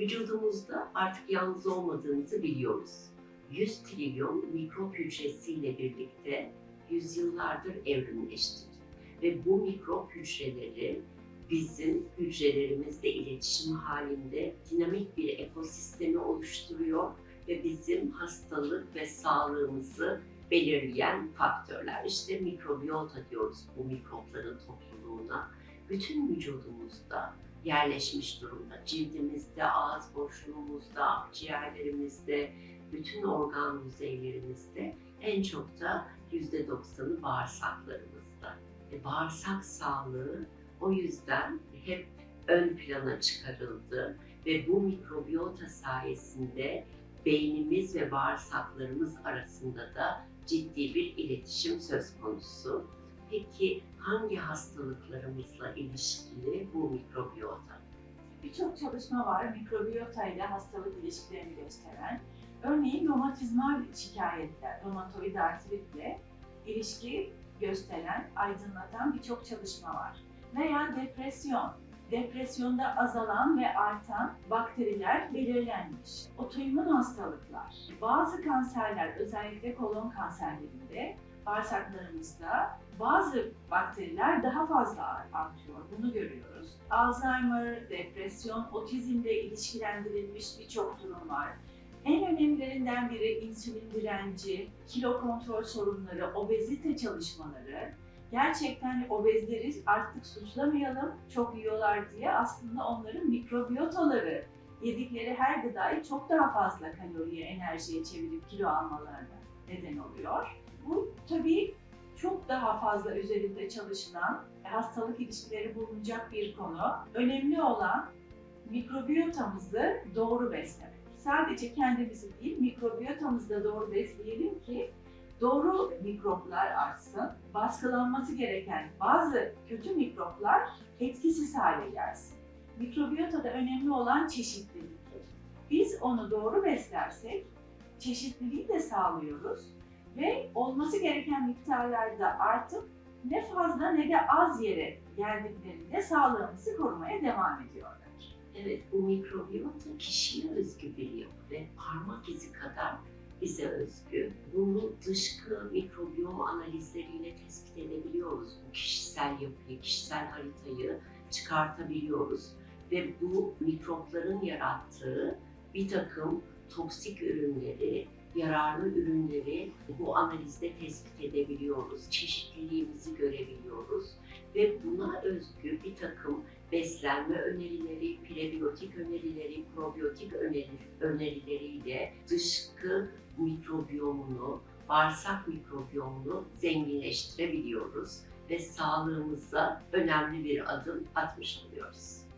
Vücudumuzda artık yalnız olmadığımızı biliyoruz. 100 trilyon mikrop hücresiyle birlikte yüzyıllardır evrimleştik. Ve bu mikrop hücreleri bizim hücrelerimizle iletişim halinde dinamik bir ekosistemi oluşturuyor ve bizim hastalık ve sağlığımızı belirleyen faktörler. İşte mikrobiyota diyoruz bu mikropların topluluğuna. Bütün vücudumuzda yerleşmiş durumda. Cildimizde, ağız boşluğumuzda, akciğerlerimizde, bütün organ yüzeylerimizde en çok da %90'ı bağırsaklarımızda. E, bağırsak sağlığı o yüzden hep ön plana çıkarıldı ve bu mikrobiyota sayesinde beynimiz ve bağırsaklarımız arasında da ciddi bir iletişim söz konusu. Peki hangi hastalıklarımızla ilişkili bu mikrobiyota? Birçok çalışma var mikrobiyota ile hastalık ilişkilerini gösteren. Örneğin romatizmal şikayetler, romatoid artritle ilişki gösteren, aydınlatan birçok çalışma var. Veya depresyon, depresyonda azalan ve artan bakteriler belirlenmiş. Otoimmün hastalıklar, bazı kanserler özellikle kolon kanserlerinde bağırsaklarımızda bazı bakteriler daha fazla artıyor. Bunu görüyoruz. Alzheimer, depresyon, otizmle ilişkilendirilmiş birçok durum var. En önemlilerinden biri insülin direnci, kilo kontrol sorunları, obezite çalışmaları. Gerçekten obezleri artık suçlamayalım, çok yiyorlar diye aslında onların mikrobiyotaları yedikleri her gıdayı çok daha fazla kaloriye, enerjiye çevirip kilo almalarına neden oluyor. Bu tabii çok daha fazla üzerinde çalışılan hastalık ilişkileri bulunacak bir konu. Önemli olan mikrobiyotamızı doğru beslemek. Sadece kendimizi değil, mikrobiyotamızı da doğru besleyelim ki doğru mikroplar artsın, baskılanması gereken bazı kötü mikroplar etkisiz hale gelsin. Mikrobiyotada önemli olan çeşitlilik. Biz onu doğru beslersek çeşitliliği de sağlıyoruz ve olması gereken miktarlarda artıp ne fazla ne de az yere geldiklerinde sağlığımızı korumaya devam ediyorlar. Evet, bu mikrobiyota kişiye özgü bir yapı ve parmak izi kadar bize özgü. Bunu dışkı mikrobiyom analizleriyle tespit edebiliyoruz. Bu kişisel yapıyı, kişisel haritayı çıkartabiliyoruz. Ve bu mikropların yarattığı bir takım toksik ürünleri, yararlı ürünleri bu analizde tespit edebiliyoruz. Çeşitliliğimizi görebiliyoruz ve buna özgü bir takım beslenme önerileri, prebiyotik önerileri, probiyotik öneri, önerileriyle dışkı mikrobiyomunu, bağırsak mikrobiyomunu zenginleştirebiliyoruz ve sağlığımıza önemli bir adım atmış oluyoruz.